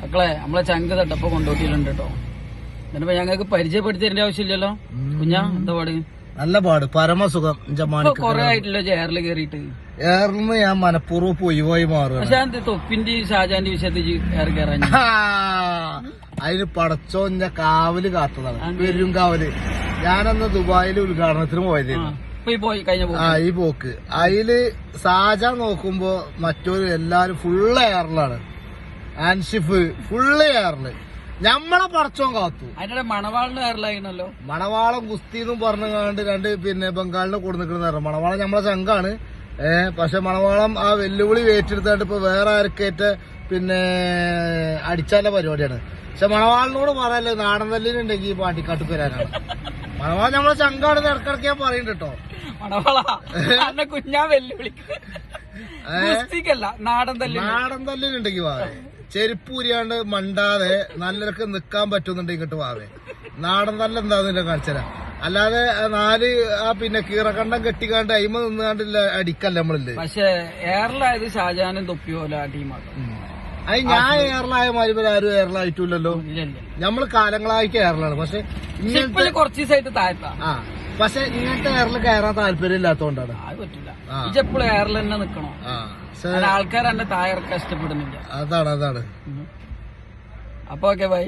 മക്കളെ നമ്മളെ ചങ്ക് തട്ടപ്പോ കൊണ്ടുപോയിട്ടുണ്ട് കേട്ടോ. എന്നിട്ട് ഞങ്ങൾക്ക് പരിചയപ്പെടുത്തി തരേണ്ട ആവശ്യമില്ലല്ലോ. കുഞ്ഞാ എന്താ പാട്? നല്ല പാട്. പരമസുഖം കൊറേ ആയിട്ടില്ലോ ചേറിൽ കയറിയിട്ട് ഏറിന്ന് ഞാൻ മനഃപൂർവം പോയി പോയി മാറുകയാണ്. പക്ഷെ തൊപ്പിന്റെ ഷാജാന്റെ വിഷയത്തിൽ ഏറി കയറാൻ അതിന് പടച്ചോ ഞാൻ കാവൽ കാത്തതാണ്. പെരും കാവൽ. ഞാനന്ന് ദുബായിൽ ഉദ്ഘാടനത്തിന് പോയതായിരുന്നു ഇപ്പൊ ഈ പോയി കഴിഞ്ഞ പോ ആ ഈ പോക്ക്. അതിൽ സാജ നോക്കുമ്പോ മറ്റൊരു എല്ലാരും ഫുള്ള് എയറിലാണ് ആൻഷിഫ് ഫുള്ള് എയറിൽ ഞമ്മളെ പറച്ചോൻ കാത്തു. അതിന്റെ മണവാളിന്റെ കയറലായിരുന്നല്ലോ മണവാളം കുസ്തി എന്നും പറഞ്ഞു കണ്ട് രണ്ട് പിന്നെ ബംഗാളിനെ കൂടെ നിൽക്കുന്ന മണവാളം ഞമ്മളെ ചങ്കാണ്. ഏഹ് പക്ഷെ മണവാളം ആ വെല്ലുവിളി ഏറ്റെടുത്തായിട്ട് ഇപ്പൊ വേറെ ആർക്കേറ്റ പിന്നെ അടിച്ചാല പരിപാടിയാണ്. പക്ഷെ മണവാളിനോട് പറയല്ലേ നാടൻ തല്ലിനുണ്ടെങ്കിൽ ഈ പാട്ടിക്കാട്ട് വരാനാണ്. മണവാളം നമ്മളെ ചങ്കാണ് ഇടക്കിടക്ക് ഞാൻ പറയുന്നുണ്ട് കേട്ടോ. മണവാളാ കുഞ്ഞാ വെല്ലുവിളി നാടൻ തല്ലി നാടൻ തല്ലിനുണ്ടെങ്കിൽ വാവേ ചെരുപ്പ് ഊരിയാണ്ട് മണ്ടാതെ നല്ലവർക്ക് നിക്കാൻ പറ്റുന്നുണ്ടെങ്കിൽ ഇങ്ങോട്ട് വാവേ. നാടൻ തല്ല എന്താന്ന് കാണിച്ചരാ? അല്ലാതെ നാല് ആ പിന്നെ കീറക്കണ്ടം കെട്ടിക്കാണ്ട് അയിമ നിന്നാണ്ടില്ല അടിക്കല്ല നമ്മളില്ലേ? പക്ഷെ എയർലായത് ഷാജാനും തൊപ്പിയോല അത് ഞാൻ എയർലായ മാതിരി ആരും എയർലായിട്ടില്ലല്ലോ നമ്മൾ കാലങ്ങളായിട്ട് എയർലാണ് പക്ഷെ കുറച്ച് ദിവസമായിട്ട് താഴ്ത്താ. ആ പക്ഷെ ഇങ്ങനത്തെ എയറിൽ കയറാൻ താല്പര്യം ഇല്ലാത്തോണ്ടാണ് അത് പറ്റില്ല. എയറിൽ തന്നെ നിക്കണോ? ആ. ആൾക്കാർ എന്റെ തായർക്ക് ഇഷ്ടപ്പെടുന്നില്ല. അതാണ് അതാണ്. അപ്പൊ ഓക്കെ ബൈ